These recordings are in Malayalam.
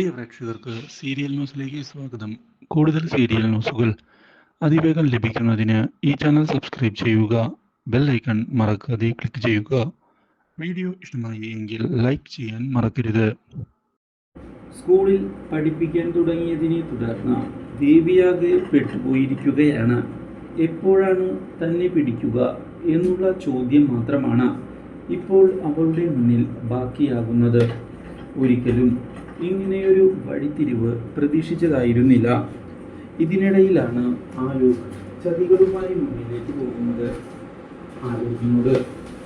പ്രിയ പ്രേക്ഷകർക്ക് സീരിയൽ ന്യൂസിലേക്ക് സ്വാഗതം. കൂടുതൽ സീരിയൽ ന്യൂസുകൾ അതിവേഗം ലഭിക്കുന്നതിന് ഈ ചാനൽ സബ്സ്ക്രൈബ് ചെയ്യുക ബെൽ ഐക്കൺ മറക്കാതെ ക്ലിക്ക് ചെയ്യുക. വീഡിയോ ഇഷ്ടമായി എങ്കിൽ ലൈക്ക് ചെയ്യാൻ മറക്കരുത്. സ്കൂളിൽ പഠിപ്പിക്കാൻ തുടങ്ങിയതിനെ തുടർന്ന് ദേവിയാകെ പെട്ടുപോയിരിക്കുകയാണ്. എപ്പോഴാണ് തന്നെ പിടിക്കുക എന്നുള്ള ചോദ്യം മാത്രമാണ് ഇപ്പോൾ അവളുടെ മുന്നിൽ ബാക്കിയാകുന്നത്. ഒരിക്കലും ഇങ്ങനെയൊരു വഴിത്തിരിവ് പ്രതീക്ഷിച്ചതായിരുന്നില്ല. ഇതിനിടയിലാണ് ആലോക് ചതികളുമായി മുന്നിലേക്ക് പോകുന്നത് ആലോകിനോട്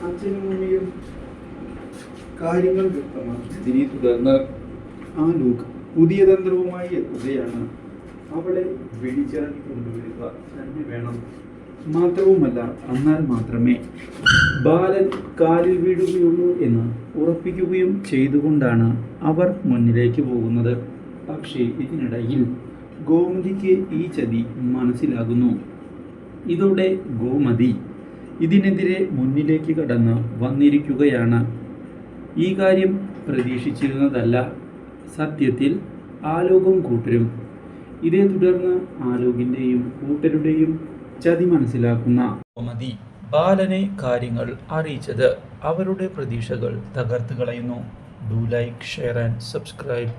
അച്ഛനും അമ്മയും കാര്യങ്ങൾ വ്യക്തമാക്കിയതിനെ തുടർന്ന് ആ ലൂക്ക് പുതിയ തന്ത്രവുമായി എത്തുകയാണ്. അവളെ വിളിച്ചിറങ്ങി കൊണ്ടുവരിക തന്നെ വേണം. മാത്രവുമല്ല എന്നാൽ മാത്രമേ ബാലൻ കാലിൽ വീഴുകയുള്ളൂ എന്ന് ഉറപ്പിക്കുകയും ചെയ്തുകൊണ്ടാണ് അവർ മുന്നിലേക്ക് പോകുന്നത്. പക്ഷേ ഇതിനിടയിൽ ഗോമതിക്ക് ഈ ചതി മനസ്സിലാകുന്നു. ഇതോടെ ഗോമതി ഇതിനെതിരെ മുന്നിലേക്ക് കടന്ന് വന്നിരിക്കുകയാണ്. ഈ കാര്യം പ്രതീക്ഷിച്ചിരുന്നതല്ല. സത്യത്തിൽ ആലോകും കൂട്ടരും. ഇതേ തുടർന്ന് ആലോകിന്റെയും കൂട്ടരുടെയും ചതി മനസ്സിലാക്കുന്ന ഗോമതി ബാലനെ കാര്യങ്ങൾ അറിയിച്ചത് അവരുടെ പ്രതീക്ഷകൾ തകർത്ത് കളയുന്നു. Do like share and subscribe